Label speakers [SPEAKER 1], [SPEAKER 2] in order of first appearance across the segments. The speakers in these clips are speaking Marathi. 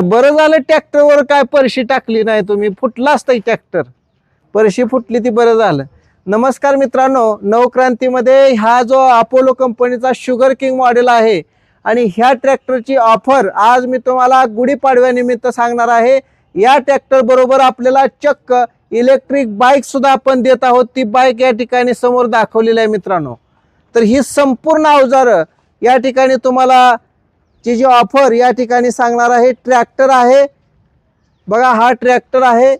[SPEAKER 1] बरं झालं ट्रॅक्टरवर काय परशी टाकली नाही तुम्ही फुटला असता ट्रॅक्टर. परशी फुटली ती बरं झालं. नमस्कार मित्रांनो नवक्रांतीमध्ये हा जो अपोलो कंपनीचा शुगर किंग मॉडेल आहे आणि ह्या ट्रॅक्टरची ऑफर आज मी तुम्हाला गुढीपाडव्यानिमित्त सांगणार आहे. या ट्रॅक्टरबरोबर आपल्याला चक्क इलेक्ट्रिक बाईकसुद्धा आपण देत आहोत. ती बाईक या ठिकाणी समोर दाखवलेली आहे मित्रांनो. तर ही संपूर्ण अवजारं या ठिकाणी तुम्हाला ची जी ऑफर या ठिकाणी सांगणार आहे ट्रॅक्टर आहे. बघा हा ट्रॅक्टर आहे.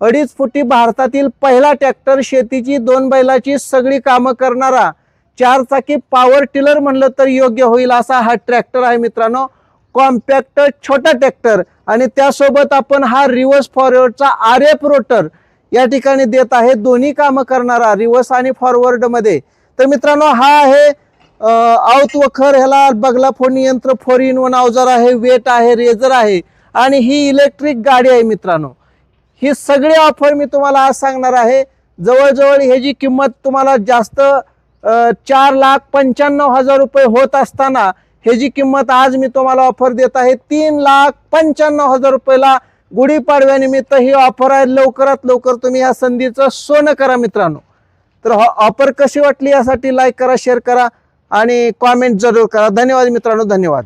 [SPEAKER 1] अडीच फुटी भारतातील पहिला ट्रॅक्टर शेतीची दोन बैलाची सगळी कामं करणारा चार चाकी पॉवर टिलर म्हणलं तर योग्य होईल असा हा ट्रॅक्टर आहे मित्रांनो. कॉम्पॅक्ट छोटा ट्रॅक्टर. आणि त्यासोबत आपण हा रिव्हर्स फॉरवर्डचा आर एफ रोटर या ठिकाणी देत आहे. दोन्ही कामं करणारा रिव्हर्स आणि फॉरवर्डमध्ये तर मित्रांनो हा आहे आवत वखर ह्याला बगला फोडणी यंत्र फोर इन वन अवजार आहे वेट आहे रेझर आहे आणि ही इलेक्ट्रिक गाडी आहे मित्रांनो. ही सगळी ऑफर मी तुम्हाला आज सांगणार आहे. जवळजवळ ह्याची किंमत तुम्हाला जास्त चार लाख पंच्याण्णव हजार रुपये होत असताना ह्याची किंमत आज मी तुम्हाला ऑफर देत आहे. तीन लाख पंच्याण्णव हजार रुपयाला गुढीपाडव्यानिमित्त ही ऑफर आहे. लवकरात लवकर तुम्ही या संधीचं सोनं करा मित्रांनो. तर ऑफर कशी वाटली यासाठी लाईक करा शेअर करा. आणि कॉमेंट जरूर करा. धन्यवाद मित्रांनो धन्यवाद.